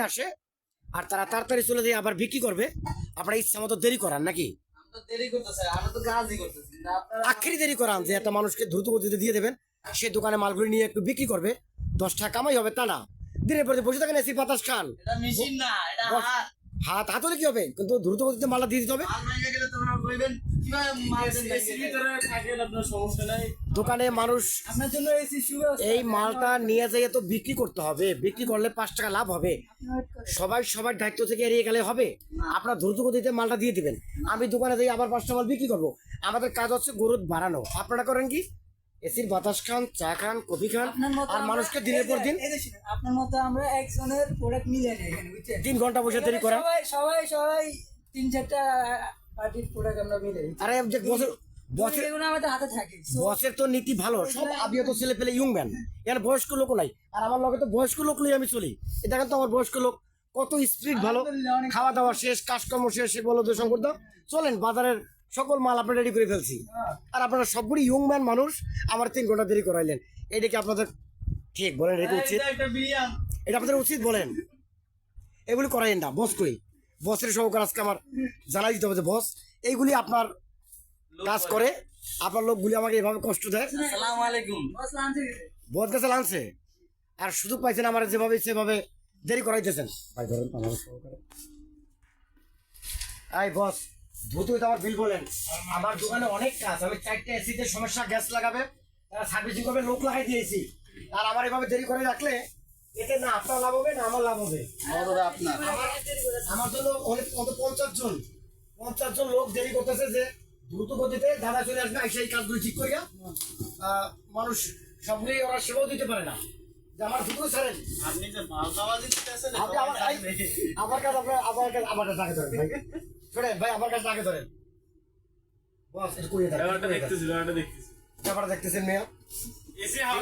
আসে আর তারা তাড়াতাড়ি চলে যায় আবার বিক্রি করবে। আপনারা ইচ্ছা মতো দেরি করান নাকি? আখেরি দেরি করান যে একটা মানুষকে দ্রুত গতিতে দিয়ে দেবেন। সে দোকানে মালগুলি নিয়ে একটু বিক্রি করবে। দশ টাকা কামাই হবে তা না। দিনের পর বসে থাকেন এসি বাতাস খান। হাত। হাত হলে কি হবে? কিন্তু দ্রুত গতিতে মালটা দিয়ে দিতে হবে। দোকানে মানুষ এই মালটা নিয়ে যাইয়ে তো বিক্রি করতে হবে। বিক্রি করলে পাঁচ টাকা লাভ হবে। সবাই সবার দায়িত্ব থেকে এড়িয়ে গেলে হবে। আপনার দ্রুত গতিতে মালটা দিয়ে দিবেন। আমি দোকানে যাই আবার পাঁচটা মাল বিক্রি করব। আমাদের কাজ হচ্ছে গরুদ বাড়ানো। আপনারা করেন কি? এসির বাতাস খান চা খান কফি খান আর মানুষকে দিনের পর দিন আপনার মতো আমরা একজনের প্রোডাক্ট মিলে নেই তিন ঘণ্টা বসে তৈরি করেন। সবাই সবাই সবাই তিন চারটা পার্টির প্রোডাক্ট আমরা মিলে আরে যে বছর বছর এগুলো আমাদের হাতে থাকে। বসের তো নীতি ভালো। সব আবিও তো ছেলে পেলে ইয়ং ম্যান এখানে বয়স্ক লোক নাই। আর আমার লগে তো বয়স্ক লোক লই আমি চলি। এ দেখেন তো আমার বয়স্ক লোক। কত স্পিড ভালো। খাওয়া দাওয়া শেষ কাজকর্ম শেষ সে বলো শঙ্কর দাও চলেন বাজারের সকল মাল আপনার রেডি করে ফেলছি। আর আপনারা সবগুলি ইয়ং ম্যান মানুষ আমার তিন ঘণ্টা দেরি করাইলেন। এটা কি আপনাদের ঠিক বলেন উচিত? এটা একটা বিরিয়ান। এটা আপনাদের উচিত বলেন। এগুলি করাইন না বস করি। বসের সহকার আজকে আমার জানাই দিতে হবে যে বস এইগুলি আপনার কাজ করে আপনার লোকগুলি আমাকে এভাবে কষ্ট দেয়। আসসালামু আলাইকুম। বস গেছে। লানছে আর সুযোগ পাইছেন আমার যেভাবে সেভাবে দেরি করাইতেছেন। ভাই ধরেন আমার সহকারে। আই বস দ্রুত হইতে আমার বিল বলেন। আমার দোকানে অনেক কাজ। আমি চারটে এসিতে সমস্যা গ্যাস লাগাবে সার্ভিসিং করবে লোক লাগাই দিয়েছি। আর আমার এভাবে দেরি করে রাখলে এতে না আপনার লাভ হবে না আমার লাভ হবে। আপনার। আমার জন্য অনেক কত পঞ্চাশ জন পঞ্চাশ জন লোক দেরি করতেছে যে দ্রুত গতিতে দাদা চলে আসবে এই সেই কাজগুলো ঠিক করিয়া। মানুষ সবগুলি ওরা সেবাও দিতে পারে না। যে আমার দ্রুত ছাড়েন। আপনি যে মাল খাওয়া দিতেছেন আপনি আমার কাছে আপনার আমার কাছে আমার কাছে আগে ধরেন ভাই। শোনেন ভাই আমার কাছে আগে ধরেন। বস এটা করিয়ে দেখতেছি ব্যাপারটা দেখতেছেন মেয়ে। এসি হাওয়া